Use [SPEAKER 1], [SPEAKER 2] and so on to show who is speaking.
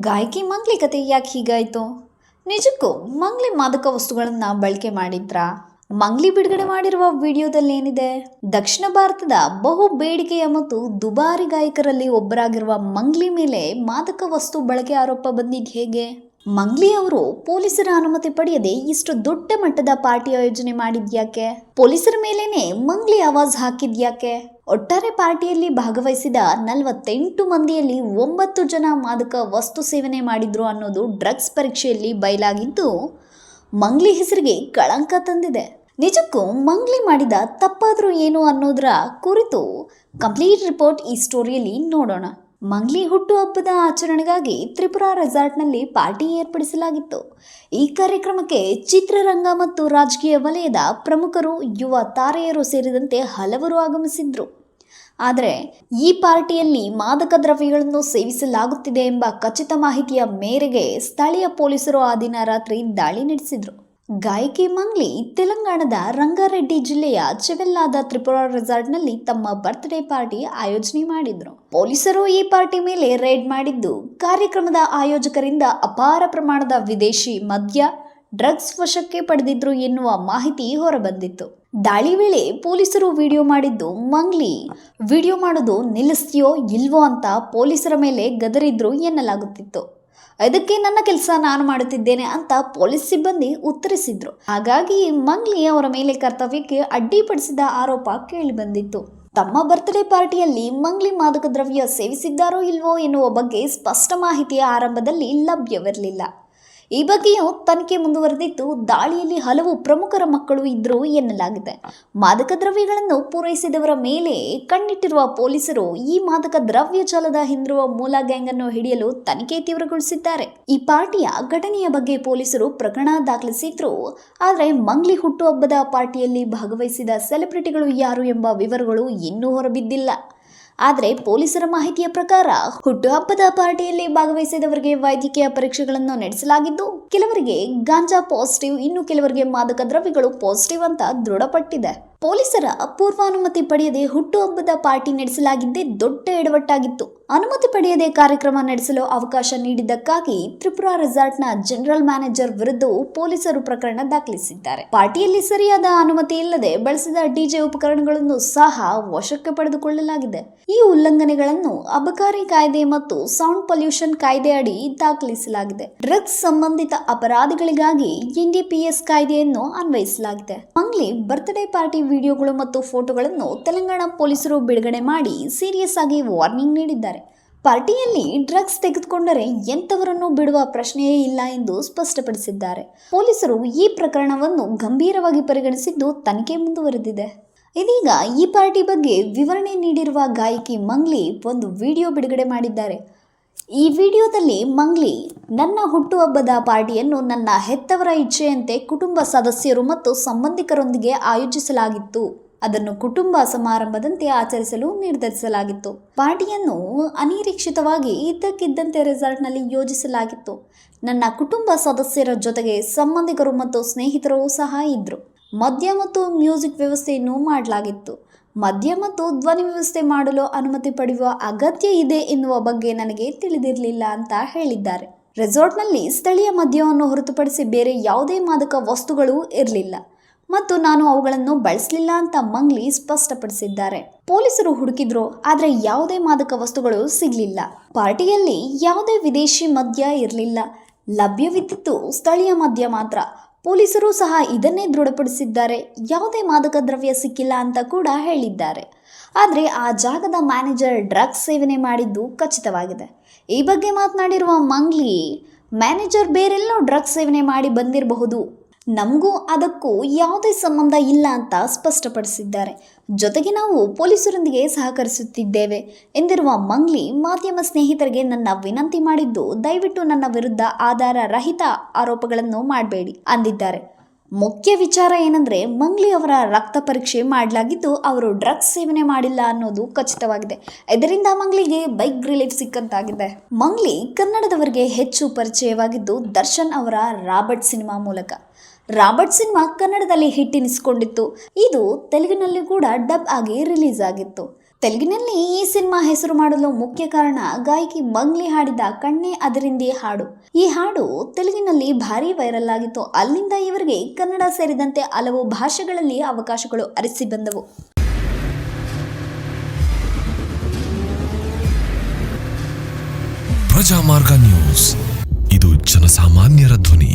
[SPEAKER 1] ಗಾಯಕಿ ಮಂಗ್ಲಿ ಕತೆ ಯಾಕೆ ಹೀಗಾಯಿತು? ನಿಜಕ್ಕೂ ಮಂಗ್ಲಿ ಮಾದಕ ವಸ್ತುಗಳನ್ನು ಬಳಕೆ ಮಾಡಿದ್ರಾ? ಮಂಗ್ಲಿ ಬಿಡುಗಡೆ ಮಾಡಿರುವ ವಿಡಿಯೋದಲ್ಲಿ ಏನಿದೆ ದಕ್ಷಿಣ ಭಾರತದ ಬಹು ಬೇಡಿಕೆಯ ಮತ್ತು ದುಬಾರಿ ಗಾಯಕರಲ್ಲಿ ಒಬ್ಬರಾಗಿರುವ ಮಂಗ್ಲಿ ಮೇಲೆ ಮಾದಕ ವಸ್ತು ಬಳಕೆ ಆರೋಪ ಬಂದಿದ್ದು ಹೇಗೆ? ಮಂಗ್ಲಿ ಅವರು ಪೊಲೀಸರ ಅನುಮತಿ ಪಡೆಯದೆ ಇಷ್ಟು ದೊಡ್ಡ ಮಟ್ಟದ ಪಾರ್ಟಿ ಆಯೋಜನೆ ಮಾಡಿದ್ಯಾಕೆ? ಪೊಲೀಸರ ಮೇಲೇನೆ ಮಂಗ್ಲಿ ಆವಾಜ್ ಹಾಕಿದ್ಯಾಕೆ? ಒಟ್ಟಾರೆ ಪಾರ್ಟಿಯಲ್ಲಿ ಭಾಗವಹಿಸಿದ ನಲವತ್ತೆಂಟು ಮಂದಿಯಲ್ಲಿ ಒಂಬತ್ತು ಜನ ಮಾದಕ ವಸ್ತು ಸೇವನೆ ಮಾಡಿದ್ರು ಅನ್ನೋದು ಡ್ರಗ್ಸ್ ಪರೀಕ್ಷೆಯಲ್ಲಿ ಬಯಲಾಗಿದ್ದು, ಮಂಗ್ಲಿ ಹೆಸರಿಗೆ ಕಳಂಕ ತಂದಿದೆ. ನಿಜಕ್ಕೂ ಮಂಗ್ಲಿ ಮಾಡಿದ ತಪ್ಪಾದರೂ ಏನು ಅನ್ನೋದರ ಕುರಿತು ಕಂಪ್ಲೀಟ್ ರಿಪೋರ್ಟ್ ಈ ಸ್ಟೋರಿಯಲ್ಲಿ ನೋಡೋಣ. ಮಂಗ್ಲಿ ಹುಟ್ಟುಹಬ್ಬದ ಆಚರಣೆಗಾಗಿ ತ್ರಿಪುರ ರೆಸಾರ್ಟ್ನಲ್ಲಿ ಪಾರ್ಟಿ ಏರ್ಪಡಿಸಲಾಗಿತ್ತು. ಈ ಕಾರ್ಯಕ್ರಮಕ್ಕೆ ಚಿತ್ರರಂಗ ಮತ್ತು ರಾಜಕೀಯ ವಲಯದ ಪ್ರಮುಖರು, ಯುವ ತಾರೆಯರು ಸೇರಿದಂತೆ ಹಲವರು ಆಗಮಿಸಿದ್ರು. ಆದರೆ ಈ ಪಾರ್ಟಿಯಲ್ಲಿ ಮಾದಕ ದ್ರವ್ಯಗಳನ್ನು ಸೇವಿಸಲಾಗುತ್ತಿದೆ ಎಂಬ ಖಚಿತ ಮಾಹಿತಿಯ ಮೇರೆಗೆ ಸ್ಥಳೀಯ ಪೊಲೀಸರು ಆ ದಿನ ರಾತ್ರಿ ದಾಳಿ ನಡೆಸಿದ್ರು. ಗಾಯಕಿ ಮಂಗ್ಲಿ ತೆಲಂಗಾಣದ ರಂಗಾರೆಡ್ಡಿ ಜಿಲ್ಲೆಯ ಚೆವೆಲ್ಲಾದ ತ್ರಿಪುರ ರೆಸಾರ್ಟ್ನಲ್ಲಿ ತಮ್ಮ ಬರ್ತ್ಡೇ ಪಾರ್ಟಿ ಆಯೋಜನೆ ಮಾಡಿದ್ರು. ಪೊಲೀಸರು ಈ ಪಾರ್ಟಿ ಮೇಲೆ ರೇಡ್ ಮಾಡಿದ್ದು, ಕಾರ್ಯಕ್ರಮದ ಆಯೋಜಕರಿಂದ ಅಪಾರ ಪ್ರಮಾಣದ ವಿದೇಶಿ ಮದ್ಯ, ಡ್ರಗ್ಸ್ ವಶಕ್ಕೆ ಪಡೆದಿದ್ರು ಎನ್ನುವ ಮಾಹಿತಿ ಹೊರಬಂದಿತ್ತು. ದಾಳಿ ವೇಳೆ ಪೊಲೀಸರು ವಿಡಿಯೋ ಮಾಡಿದ್ದು, ಮಂಗ್ಲಿ, ವಿಡಿಯೋ ಮಾಡೋದು ನಿಲ್ಲಿಸ್ತೀಯೋ ಇಲ್ವೋ ಅಂತ ಪೊಲೀಸರ ಮೇಲೆ ಗದರಿದ್ರು ಎನ್ನಲಾಗುತ್ತಿತ್ತು. ಇದಕ್ಕೆ ನನ್ನ ಕೆಲಸ ನಾನು ಮಾಡುತ್ತಿದ್ದೇನೆ ಅಂತ ಪೊಲೀಸ್ ಸಿಬ್ಬಂದಿ ಉತ್ತರಿಸಿದ್ರು. ಹಾಗಾಗಿ ಮಂಗ್ಲಿ ಅವರ ಮೇಲೆ ಕರ್ತವ್ಯಕ್ಕೆ ಅಡ್ಡಿಪಡಿಸಿದ ಆರೋಪ ಕೇಳಿಬಂದಿತ್ತು ತಮ್ಮ ಬರ್ತ್ಡೇ ಪಾರ್ಟಿಯಲ್ಲಿ ಮಂಗ್ಲಿ ಮಾದಕ ದ್ರವ್ಯ ಸೇವಿಸಿದ್ದಾರೋ ಇಲ್ವೋ ಎನ್ನುವ ಬಗ್ಗೆ ಸ್ಪಷ್ಟ ಮಾಹಿತಿಯ ಆರಂಭದಲ್ಲಿ ಲಭ್ಯವಿರಲಿಲ್ಲ. ಈ ಬಗ್ಗೆಯೂ ತನಿಖೆ ಮುಂದುವರೆದಿದ್ದು, ದಾಳಿಯಲ್ಲಿ ಹಲವು ಪ್ರಮುಖರ ಮಕ್ಕಳು ಇದ್ರು ಎನ್ನಲಾಗಿದೆ. ಮಾದಕ ದ್ರವ್ಯಗಳನ್ನು ಪೂರೈಸಿದವರ ಮೇಲೆ ಕಣ್ಣಿಟ್ಟಿರುವ ಪೊಲೀಸರು ಈ ಮಾದಕ ದ್ರವ್ಯ ಜಾಲದ ಹಿಂದಿರುವ ಮೂಲ ಗ್ಯಾಂಗ್ ಅನ್ನು ಹಿಡಿಯಲು ತನಿಖೆ ತೀವ್ರಗೊಳಿಸಿದ್ದಾರೆ. ಈ ಪಾರ್ಟಿಯ ಘಟನೆಯ ಬಗ್ಗೆ ಪೊಲೀಸರು ಪ್ರಕರಣ ದಾಖಲಿಸಿದ್ರು. ಆದರೆ ಮಂಗ್ಲಿ ಹುಟ್ಟುಹಬ್ಬದ ಪಾರ್ಟಿಯಲ್ಲಿ ಭಾಗವಹಿಸಿದ ಸೆಲೆಬ್ರಿಟಿಗಳು ಯಾರು ಎಂಬ ವಿವರಗಳು ಇನ್ನೂ ಹೊರಬಿದ್ದಿಲ್ಲ. ಆದರೆ ಪೊಲೀಸರ ಮಾಹಿತಿಯ ಪ್ರಕಾರ ಹುಟ್ಟುಹಬ್ಬದ ಪಾರ್ಟಿಯಲ್ಲಿ ಭಾಗವಹಿಸಿದವರಿಗೆ ವೈದ್ಯಕೀಯ ಪರೀಕ್ಷೆಗಳನ್ನು ನಡೆಸಲಾಗಿದ್ದು, ಕೆಲವರಿಗೆ ಗಾಂಜಾ ಪಾಸಿಟಿವ್, ಇನ್ನು ಕೆಲವರಿಗೆ ಮಾದಕ ದ್ರವ್ಯಗಳು ಪಾಸಿಟಿವ್ ಅಂತ ದೃಢಪಟ್ಟಿದೆ. ಪೊಲೀಸರ ಪೂರ್ವಾನುಮತಿ ಪಡೆಯದೆ ಹುಟ್ಟುಹಬ್ಬದ ಪಾರ್ಟಿ ನಡೆಸಲಾಗಿದ್ದೇ ದೊಡ್ಡ ಎಡವಟ್ಟಾಗಿತ್ತು. ಅನುಮತಿ ಪಡೆಯದೆ ಕಾರ್ಯಕ್ರಮ ನಡೆಸಲು ಅವಕಾಶ ನೀಡಿದ್ದಕ್ಕಾಗಿ ತ್ರಿಪುರಾ ರೆಸಾರ್ಟ್ನ ಜನರಲ್ ಮ್ಯಾನೇಜರ್ ವಿರುದ್ಧವೂ ಪೊಲೀಸರು ಪ್ರಕರಣ ದಾಖಲಿಸಿದ್ದಾರೆ. ಪಾರ್ಟಿಯಲ್ಲಿ ಸರಿಯಾದ ಅನುಮತಿ ಇಲ್ಲದೆ ಬಳಸಿದ ಡಿಜೆ ಉಪಕರಣಗಳನ್ನು ಸಹ ವಶಕ್ಕೆ ಪಡೆದುಕೊಳ್ಳಲಾಗಿದೆ. ಈ ಉಲ್ಲಂಘನೆಗಳನ್ನು ಅಬಕಾರಿ ಕಾಯ್ದೆ ಮತ್ತು ಸೌಂಡ್ ಪೊಲ್ಯೂಷನ್ ಕಾಯ್ದೆ ಅಡಿ ದಾಖಲಿಸಲಾಗಿದೆ. ಡ್ರಗ್ಸ್ ಸಂಬಂಧಿತ ಅಪರಾಧಗಳಿಗಾಗಿ ಎನ್ಡಿಪಿಎಸ್ ಕಾಯ್ದೆಯನ್ನು ಅನ್ವಯಿಸಲಾಗಿದೆ. ಮಂಗ್ಲಿ ಬರ್ತ್ಡೇ ಪಾರ್ಟಿ ವಿಡಿಯೋಗಳು ಮತ್ತು ಫೋಟೋಗಳನ್ನು ತೆಲಂಗಾಣ ಪೊಲೀಸರು ಬಿಡುಗಡೆ ಮಾಡಿ ಸೀರಿಯಸ್ ಆಗಿ ವಾರ್ನಿಂಗ್ ನೀಡಿದ್ದಾರೆ. ಪಾರ್ಟಿಯಲ್ಲಿ ಡ್ರಗ್ಸ್ ತೆಗೆದುಕೊಂಡರೆ ಎಂಥವರನ್ನು ಬಿಡುವ ಪ್ರಶ್ನೆಯೇ ಇಲ್ಲ ಎಂದು ಸ್ಪಷ್ಟಪಡಿಸಿದ್ದಾರೆ. ಪೊಲೀಸರು ಈ ಪ್ರಕರಣವನ್ನು ಗಂಭೀರವಾಗಿ ಪರಿಗಣಿಸಿದ್ದು ತನಿಖೆ ಮುಂದುವರೆದಿದೆ. ಇದೀಗ ಈ ಪಾರ್ಟಿ ಬಗ್ಗೆ ವಿವರಣೆ ನೀಡಿರುವ ಗಾಯಕಿ ಮಂಗ್ಲಿ ಒಂದು ವಿಡಿಯೋ ಬಿಡುಗಡೆ ಮಾಡಿದ್ದಾರೆ. ಈ ವಿಡಿಯೋದಲ್ಲಿ ಮಂಗ್ಲಿ ನನ್ನ ಹುಟ್ಟುಹಬ್ಬದ ಪಾರ್ಟಿಯನ್ನು ನನ್ನ ಹೆತ್ತವರ ಇಚ್ಛೆಯಂತೆ ಕುಟುಂಬ ಸದಸ್ಯರು ಮತ್ತು ಸಂಬಂಧಿಕರೊಂದಿಗೆ ಆಯೋಜಿಸಲಾಗಿತ್ತು. ಅದನ್ನು ಕುಟುಂಬ ಸಮಾರಂಭದಂತೆ ಆಚರಿಸಲು ನಿರ್ಧರಿಸಲಾಗಿತ್ತು. ಪಾರ್ಟಿಯನ್ನು ಅನಿರೀಕ್ಷಿತವಾಗಿ ಇದ್ದಕ್ಕಿದ್ದಂತೆ ರೆಸಾರ್ಟ್ನಲ್ಲಿ ಯೋಜಿಸಲಾಗಿತ್ತು. ನನ್ನ ಕುಟುಂಬ ಸದಸ್ಯರ ಜೊತೆಗೆ ಸಂಬಂಧಿಕರು ಮತ್ತು ಸ್ನೇಹಿತರು ಸಹ ಇದ್ದರು ಮದ್ಯ ಮತ್ತು ಮ್ಯೂಸಿಕ್ ವ್ಯವಸ್ಥೆಯನ್ನು ಮಾಡಲಾಗಿತ್ತು. ಮದ್ಯ ಮತ್ತು ಧ್ವನಿ ವ್ಯವಸ್ಥೆ ಮಾಡಲು ಅನುಮತಿ ಪಡೆಯುವ ಅಗತ್ಯ ಇದೆ ಎನ್ನುವ ಬಗ್ಗೆ ನನಗೆ ತಿಳಿದಿರಲಿಲ್ಲ ಅಂತ ಹೇಳಿದ್ದಾರೆ. ರೆಸಾರ್ಟ್ನಲ್ಲಿ ಸ್ಥಳೀಯ ಮದ್ಯವನ್ನು ಹೊರತುಪಡಿಸಿ ಬೇರೆ ಯಾವುದೇ ಮಾದಕ ವಸ್ತುಗಳು ಇರಲಿಲ್ಲ ಮತ್ತು ನಾನು ಅವುಗಳನ್ನು ಬಳಸಲಿಲ್ಲ ಅಂತ ಮಂಗ್ಲಿ ಸ್ಪಷ್ಟಪಡಿಸಿದ್ದಾರೆ. ಪೊಲೀಸರು ಹುಡುಕಿದ್ರು, ಆದರೆ ಯಾವುದೇ ಮಾದಕ ವಸ್ತುಗಳು ಸಿಗಲಿಲ್ಲ. ಪಾರ್ಟಿಯಲ್ಲಿ ಯಾವುದೇ ವಿದೇಶಿ ಮದ್ಯ ಇರಲಿಲ್ಲ. ಲಭ್ಯವಿದ್ದಿತ್ತು ಸ್ಥಳೀಯ ಮದ್ಯ ಮಾತ್ರ. ಪೊಲೀಸರು ಸಹ ಇದನ್ನೇ ದೃಢಪಡಿಸಿದ್ದಾರೆ. ಯಾವುದೇ ಮಾದಕ ದ್ರವ್ಯ ಸಿಕ್ಕಿಲ್ಲ ಅಂತ ಕೂಡ ಹೇಳಿದ್ದಾರೆ. ಆದರೆ ಆ ಜಾಗದ ಮ್ಯಾನೇಜರ್ ಡ್ರಗ್ಸ್ ಸೇವನೆ ಮಾಡಿದ್ದು ಖಚಿತವಾಗಿದೆ. ಈ ಬಗ್ಗೆ ಮಾತನಾಡಿರುವ ಮಂಗ್ಲಿ, ಮ್ಯಾನೇಜರ್ ಬೇರೆಲ್ಲೋ ಡ್ರಗ್ಸ್ ಸೇವನೆ ಮಾಡಿ ಬಂದಿರಬಹುದು. ನಮಗೂ ಅದಕ್ಕೂ ಯಾವುದೇ ಸಂಬಂಧ ಇಲ್ಲ ಅಂತ ಸ್ಪಷ್ಟಪಡಿಸಿದ್ದಾರೆ. ಜೊತೆಗೆ ನಾವು ಪೊಲೀಸರೊಂದಿಗೆ ಸಹಕರಿಸುತ್ತಿದ್ದೇವೆ ಎಂದಿರುವ ಮಂಗ್ಲಿ ಮಾಧ್ಯಮ ಸ್ನೇಹಿತರಿಗೆ ನನ್ನ ವಿನಂತಿ ಮಾಡಿದ್ದು ದಯವಿಟ್ಟು ನನ್ನ ವಿರುದ್ಧ ಆಧಾರ ರಹಿತ ಆರೋಪಗಳನ್ನು ಮಾಡಬೇಡಿ ಅಂದಿದ್ದಾರೆ. ಮುಖ್ಯ ವಿಚಾರ ಏನಂದ್ರೆ, ಮಂಗ್ಲಿ ಅವರ ರಕ್ತ ಪರೀಕ್ಷೆ ಮಾಡಲಾಗಿದ್ದು ಅವರು ಡ್ರಗ್ಸ್ ಸೇವನೆ ಮಾಡಿಲ್ಲ ಅನ್ನೋದು ಖಚಿತವಾಗಿದೆ. ಇದರಿಂದ ಮಂಗ್ಲಿಗೆ ಬೈಕ್ ರಿಲೀಫ್ ಸಿಕ್ಕಂತಾಗಿದೆ. ಮಂಗ್ಲಿ ಕನ್ನಡದವರಿಗೆ ಹೆಚ್ಚು ಪರಿಚಯವಾಗಿದ್ದು ದರ್ಶನ್ ಅವರ ರಾಬರ್ಟ್ ಸಿನಿಮಾ ಮೂಲಕ. ರಾಬರ್ಟ್ ಸಿನಿಮಾ ಕನ್ನಡದಲ್ಲಿ ಹಿಟ್ ಎನಿಸಿಕೊಂಡಿತ್ತು. ಇದು ತೆಲುಗಿನಲ್ಲಿ ಕೂಡ ಡಬ್ ಆಗಿ ರಿಲೀಸ್ ಆಗಿತ್ತು. ತೆಲುಗಿನಲ್ಲಿ ಈ ಸಿನಿಮಾ ಹೆಸರು ಮಾಡಲು ಮುಖ್ಯ ಕಾರಣ ಗಾಯಕಿ ಮಂಗ್ಲಿ ಹಾಡಿದ ಕಣ್ಣೆ ಅದರಿಂದೇ ಹಾಡು. ಈ ಹಾಡು ತೆಲುಗಿನಲ್ಲಿ ಭಾರಿ ವೈರಲ್ ಆಗಿತ್ತು. ಅಲ್ಲಿಂದ ಇವರಿಗೆ ಕನ್ನಡ ಸೇರಿದಂತೆ ಹಲವು ಭಾಷೆಗಳಲ್ಲಿ ಅವಕಾಶಗಳು ಅರಿಸಿ ಬಂದವು.
[SPEAKER 2] ಪ್ರಜಾಮಾರ್ಗ ನ್ಯೂಸ್. ಇದು ಜನಸಾಮಾನ್ಯರ ಧ್ವನಿ.